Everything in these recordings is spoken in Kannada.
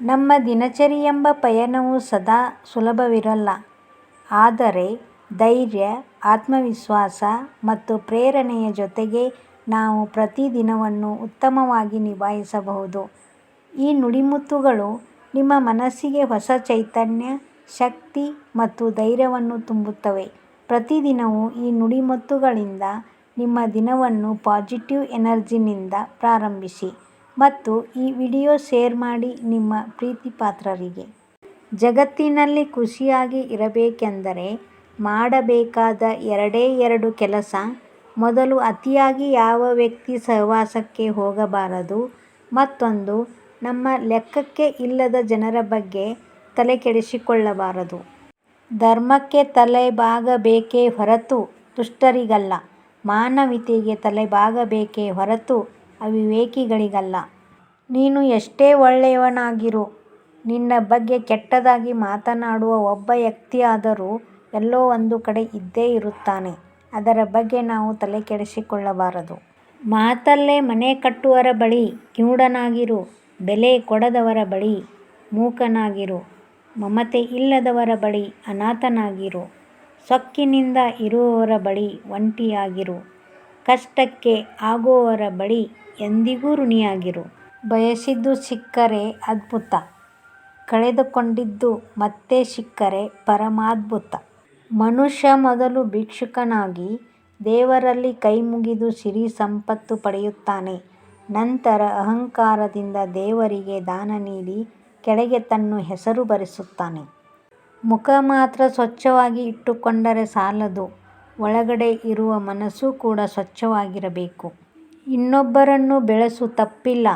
ನಮ್ಮ ದಿನಚರಿಯೆಂಬ ಪಯಣವು ಸದಾ ಸುಲಭವಿರಲ್ಲ. ಆದರೆ ಧೈರ್ಯ, ಆತ್ಮವಿಶ್ವಾಸ ಮತ್ತು ಪ್ರೇರಣೆಯ ಜೊತೆಗೆ ನಾವು ಪ್ರತಿ ದಿನವನ್ನು ಉತ್ತಮವಾಗಿ ನಿಭಾಯಿಸಬಹುದು. ಈ ನುಡಿಮುತ್ತುಗಳು ನಿಮ್ಮ ಮನಸ್ಸಿಗೆ ಹೊಸ ಚೈತನ್ಯ, ಶಕ್ತಿ ಮತ್ತು ಧೈರ್ಯವನ್ನು ತುಂಬುತ್ತವೆ. ಪ್ರತಿದಿನವೂ ಈ ನುಡಿಮುತ್ತುಗಳಿಂದ ನಿಮ್ಮ ದಿನವನ್ನು ಪಾಸಿಟಿವ್ ಎನರ್ಜಿನಿಂದ ಪ್ರಾರಂಭಿಸಿ ಮತ್ತು ಈ ವಿಡಿಯೋ ಶೇರ್ ಮಾಡಿ ನಿಮ್ಮ ಪ್ರೀತಿಪಾತ್ರರಿಗೆ. ಜಗತ್ತಿನಲ್ಲಿ ಖುಷಿಯಾಗಿ ಇರಬೇಕೆಂದರೆ ಮಾಡಬೇಕಾದ ಎರಡೇ ಎರಡು ಕೆಲಸ. ಮೊದಲು ಅತಿಯಾಗಿ ಯಾವ ವ್ಯಕ್ತಿ ಸಹವಾಸಕ್ಕೆ ಹೋಗಬಾರದು. ಮತ್ತೊಂದು ನಮ್ಮ ಲೆಕ್ಕಕ್ಕೆ ಇಲ್ಲದ ಜನರ ಬಗ್ಗೆ ತಲೆಕೆಡಿಸಿಕೊಳ್ಳಬಾರದು. ಧರ್ಮಕ್ಕೆ ತಲೆಬಾಗಬೇಕೇ ಹೊರತು ದುಷ್ಟರಿಗಲ್ಲ. ಮಾನವೀಯತೆಗೆ ತಲೆಬಾಗಬೇಕೇ ಹೊರತು ಅವಿವೇಕಿಗಳಿಗಲ್ಲ. ನೀನು ಎಷ್ಟೇ ಒಳ್ಳೆಯವನಾಗಿರು, ನಿನ್ನ ಬಗ್ಗೆ ಕೆಟ್ಟದಾಗಿ ಮಾತನಾಡುವ ಒಬ್ಬ ವ್ಯಕ್ತಿಯಾದರೂ ಎಲ್ಲೋ ಒಂದು ಕಡೆ ಇದ್ದೇ ಇರುತ್ತಾನೆ. ಅದರ ಬಗ್ಗೆ ನಾವು ತಲೆಕೆಡಿಸಿಕೊಳ್ಳಬಾರದು. ಮಾತಲ್ಲೇ ಮನೆ ಕಟ್ಟುವರ ಬಳಿ ಕಿವುಡನಾಗಿರು. ಬೆಲೆ ಕೊಡದವರ ಬಳಿ ಮೂಕನಾಗಿರು. ಮಮತೆ ಇಲ್ಲದವರ ಬಳಿ ಅನಾಥನಾಗಿರು. ಸೊಕ್ಕಿನಿಂದ ಇರುವವರ ಬಳಿ ಒಂಟಿಯಾಗಿರು. ಕಷ್ಟಕ್ಕೆ ಆಗುವವರ ಬಳಿ ಎಂದಿಗೂ ಋಣಿಯಾಗಿರು. ಬಯಸಿದ್ದು ಸಿಕ್ಕರೆ ಅದ್ಭುತ. ಕಳೆದುಕೊಂಡಿದ್ದು ಮತ್ತೆ ಸಿಕ್ಕರೆ ಪರಮಾದ್ಭುತ. ಮನುಷ್ಯ ಮೊದಲು ಭಿಕ್ಷುಕನಾಗಿ ದೇವರಲ್ಲಿ ಕೈಮುಗಿದು ಸಿರಿ ಸಂಪತ್ತು ಪಡೆಯುತ್ತಾನೆ. ನಂತರ ಅಹಂಕಾರದಿಂದ ದೇವರಿಗೆ ದಾನ ನೀಡಿ ಕೆಳಗೆ ತನ್ನ ಹೆಸರು ಬರೆಸುತ್ತಾನೆ. ಮುಖ ಮಾತ್ರ ಸ್ವಚ್ಛವಾಗಿ ಇಟ್ಟುಕೊಂಡರೆ ಸಾಲದು, ಒಳಗಡೆ ಇರುವ ಮನಸ್ಸು ಕೂಡ ಸ್ವಚ್ಛವಾಗಿರಬೇಕು. ಇನ್ನೊಬ್ಬರನ್ನು ಬೆಳೆಸು ತಪ್ಪಿಲ್ಲ.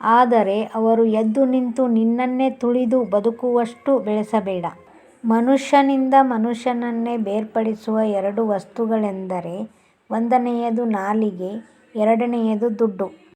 ಆದರೆ ಅವರು ಎದ್ದು ನಿಂತು ನಿನ್ನನ್ನೇ ತುಳಿದು ಬದುಕುವಷ್ಟು ಬೆಳೆಸಬೇಡ. ಮನುಷ್ಯನಿಂದ ಮನುಷ್ಯನನ್ನೇ ಬೇರ್ಪಡಿಸುವ ಎರಡು ವಸ್ತುಗಳೆಂದರೆ ಒಂದನೆಯದು ನಾಲಿಗೆ, ಎರಡನೆಯದು ದುಡ್ಡು.